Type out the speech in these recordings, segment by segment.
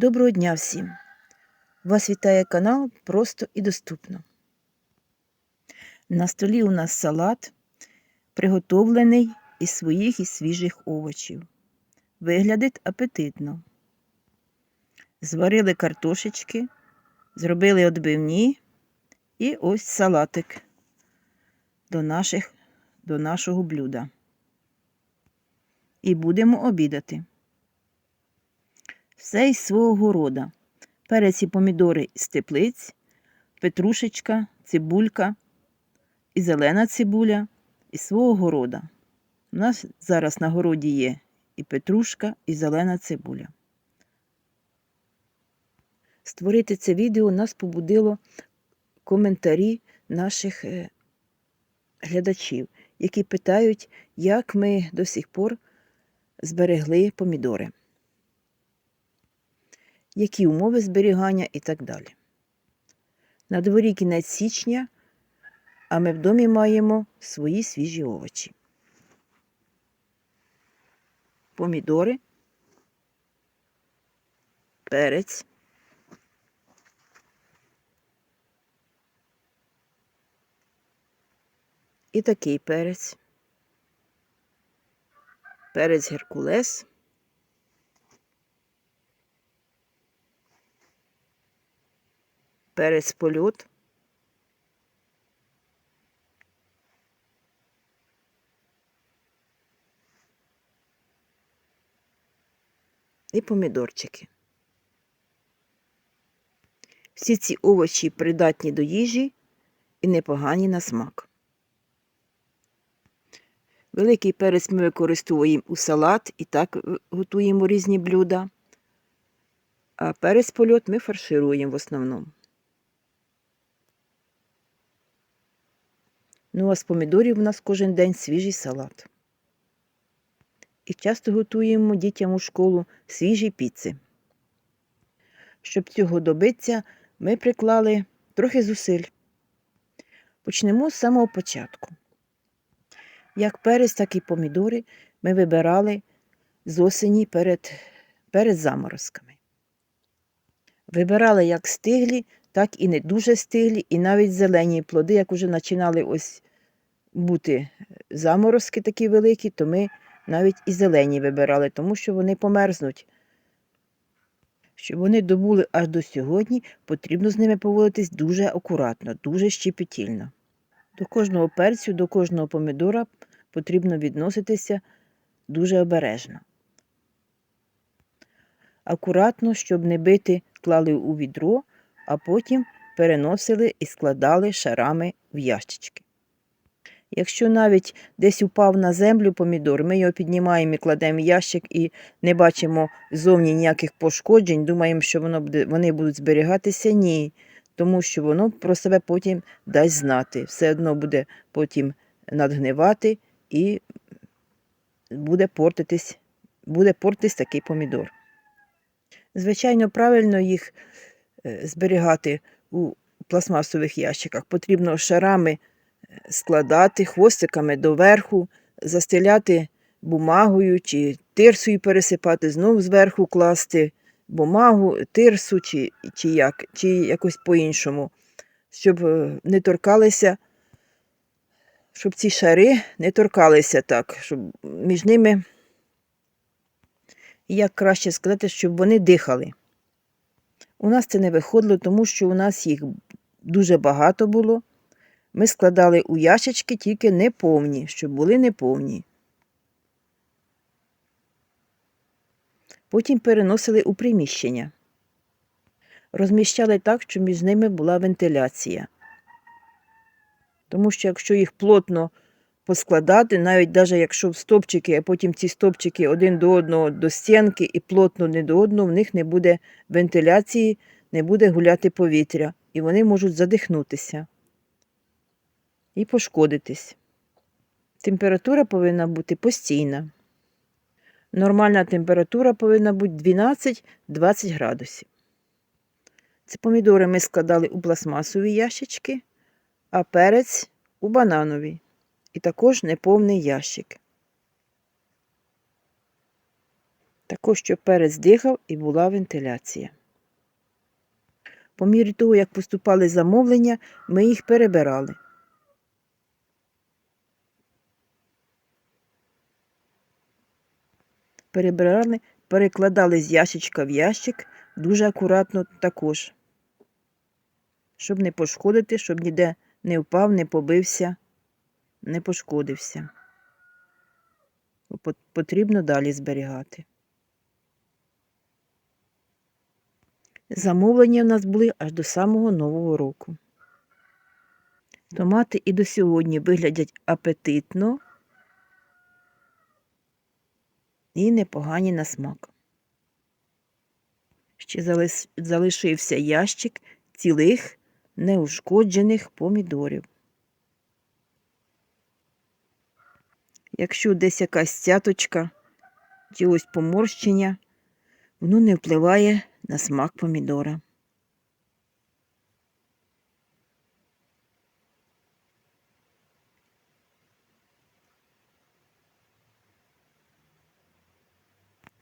Доброго дня всім! Вас вітає канал Просто і доступно. На столі у нас салат, приготовлений із своїх і свіжих овочів. Виглядить апетитно. Зварили картошечки, зробили отбивні і ось салатик до, наших, до нашого блюда. І будемо обідати. Все із свого города. Перець помідори з теплиць, петрушечка, цибулька і зелена цибуля із свого города. У нас зараз на городі є і петрушка, і зелена цибуля. Створити це відео нас побудило коментарі наших е, глядачів, які питають, як ми до сих пор зберегли помідори які умови зберігання і так далі. На дворі кінець січня, а ми в домі маємо свої свіжі овочі. Помідори, перець, і такий перець, перець Геркулес. Перець польот. І помідорчики. Всі ці овочі придатні до їжі і непогані на смак. Великий перець ми використовуємо у салат і так готуємо різні блюда, а перець польот ми фаршируємо в основному. Ну, а з помідорів у нас кожен день свіжий салат. І часто готуємо дітям у школу свіжі піци. Щоб цього добитися, ми приклали трохи зусиль. Почнемо з самого початку. Як перець, так і помідори ми вибирали з осені перед, перед заморозками. Вибирали як стиглі, так і не дуже стиглі, і навіть зелені плоди, як вже починали ось бути заморозки такі великі, то ми навіть і зелені вибирали, тому що вони померзнуть. Щоб вони добули аж до сьогодні, потрібно з ними поводитись дуже акуратно, дуже щепетільно. До кожного перцю, до кожного помідора потрібно відноситися дуже обережно. Акуратно, щоб не бити, клали у відро, а потім переносили і складали шарами в ящички. Якщо навіть десь упав на землю помідор, ми його піднімаємо і кладемо в ящик і не бачимо зовні ніяких пошкоджень, думаємо, що воно буде, вони будуть зберігатися, ні. Тому що воно про себе потім дасть знати. Все одно буде потім надгнивати і буде портитись, буде портитись такий помідор. Звичайно, правильно їх зберігати у пластмасових ящиках. Потрібно шарами складати хвостиками доверху, застеляти бумагою чи тирсою пересипати, знову зверху класти бумагу, тирсу чи, чи, як, чи якось по-іншому, щоб е, не торкалися, щоб ці шари не торкалися так, щоб між ними, як краще сказати, щоб вони дихали. У нас це не виходило, тому що у нас їх дуже багато було. Ми складали у ящички тільки неповні, щоб були неповні. Потім переносили у приміщення. Розміщали так, щоб між ними була вентиляція. Тому що якщо їх плотно поскладати, навіть навіть якщо в стопчики, а потім ці стопчики один до одного до стінки і плотно не до одного, в них не буде вентиляції, не буде гуляти повітря, і вони можуть задихнутися і пошкодитись. Температура повинна бути постійна. Нормальна температура повинна бути 12-20 градусів. Ці помідори ми складали у пластмасові ящички, а перець у бананові. І також неповний ящик. Також, щоб перець дихав і була вентиляція. По мірі того, як поступали замовлення, ми їх перебирали. Перебирали, перекладали з ящичка в ящик дуже акуратно також, щоб не пошкодити, щоб ніде не впав, не побився, не пошкодився. Потрібно далі зберігати. Замовлення в нас були аж до самого Нового року. Томати і до сьогодні виглядять апетитно і непогані на смак. Ще залишився ящик цілих неушкоджених помідорів. Якщо десь якась цяточка чи ось поморщення, воно не впливає на смак помідора.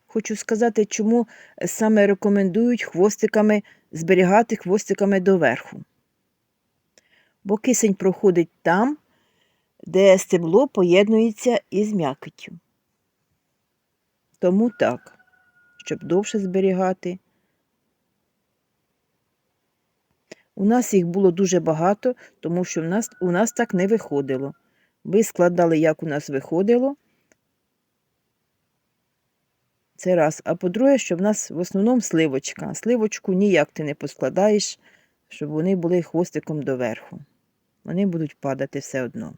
Хочу сказати, чому саме рекомендують хвостиками зберігати хвостиками доверху. Бо кисень проходить там, де стебло поєднується із м'якиттю. Тому так, щоб довше зберігати. У нас їх було дуже багато, тому що в нас, у нас так не виходило. Ви складали, як у нас виходило. Це раз. А по-друге, що в нас в основному сливочка. Сливочку ніяк ти не поскладаєш, щоб вони були хвостиком доверху. Вони будуть падати все одно.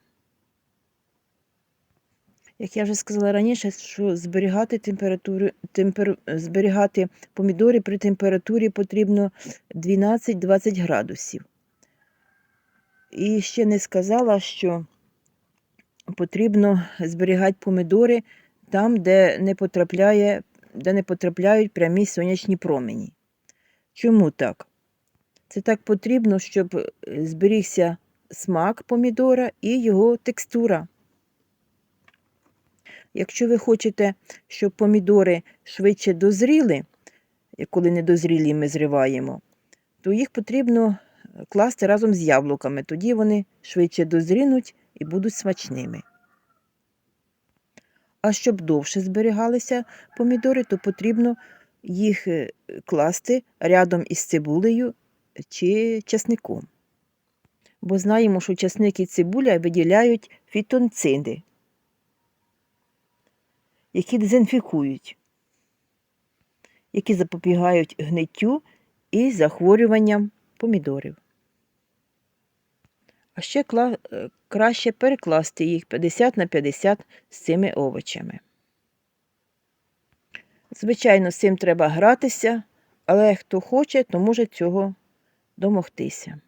Як я вже сказала раніше, що зберігати температуру, темпер, зберігати помідори при температурі потрібно 12-20 градусів. І ще не сказала, що потрібно зберігати помідори там, де не потрапляє, де не потрапляють прямі сонячні промені. Чому так? Це так потрібно, щоб е, зберігся смак помідора і його текстура. Якщо ви хочете, щоб помідори швидше дозріли, коли недозрілі ми зриваємо, то їх потрібно класти разом з яблуками. Тоді вони швидше дозрінуть і будуть смачними. А щоб довше зберігалися помідори, то потрібно їх е, класти рядом із цибулею чи часником. Бо знаємо, що часник і цибуля виділяють фітонциди, які дезінфікують, які запобігають гниттю і захворюванням помідорів. А ще е, краще перекласти їх 50 на 50 з цими овочами. Звичайно, з цим треба гратися, але хто хоче, то може цього домогтися.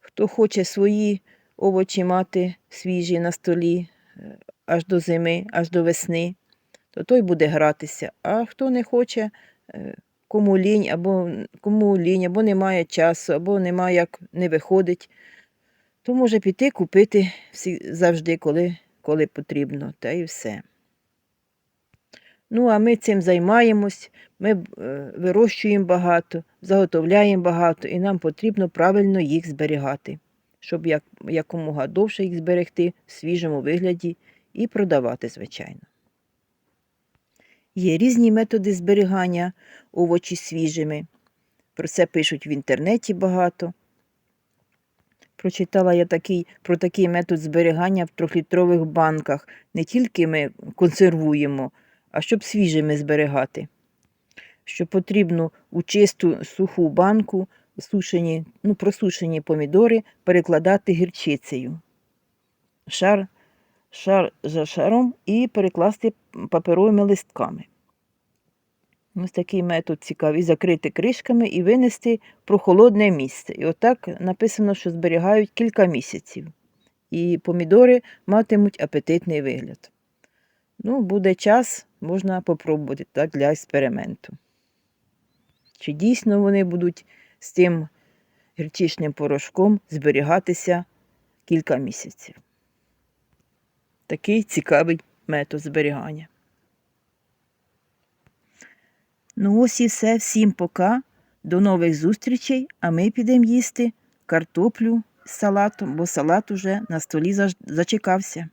Хто хоче свої овочі мати свіжі на столі аж до зими, аж до весни, то той буде гратися. А хто не хоче, е, кому лінь, або кому лінь, або немає часу, або немає як не виходить, то може піти купити всі, завжди, коли, коли потрібно, та і все. Ну, а ми цим займаємось, ми е, вирощуємо багато, заготовляємо багато, і нам потрібно правильно їх зберігати, щоб як, якомога довше їх зберегти в свіжому вигляді і продавати, звичайно. Є різні методи зберігання овочі свіжими. Про це пишуть в інтернеті багато. Прочитала я такий, про такий метод зберігання в трьохлітрових банках. Не тільки ми консервуємо, а щоб свіжими зберігати. Що потрібно у чисту суху банку сушені, ну, просушені помідори перекладати гірчицею. Шар, шар за шаром і перекласти паперовими листками. Ось такий метод цікавий. Закрити кришками і винести в прохолодне місце. І отак написано, що зберігають кілька місяців. І помідори матимуть апетитний вигляд. Ну, буде час, можна попробувати так для експерименту. Чи дійсно вони будуть з тим гірчичним порошком зберігатися кілька місяців. Такий цікавий метод зберігання. Ну, ось і все. Всім пока. До нових зустрічей, а ми підемо їсти картоплю з салатом, бо салат уже на столі зачекався.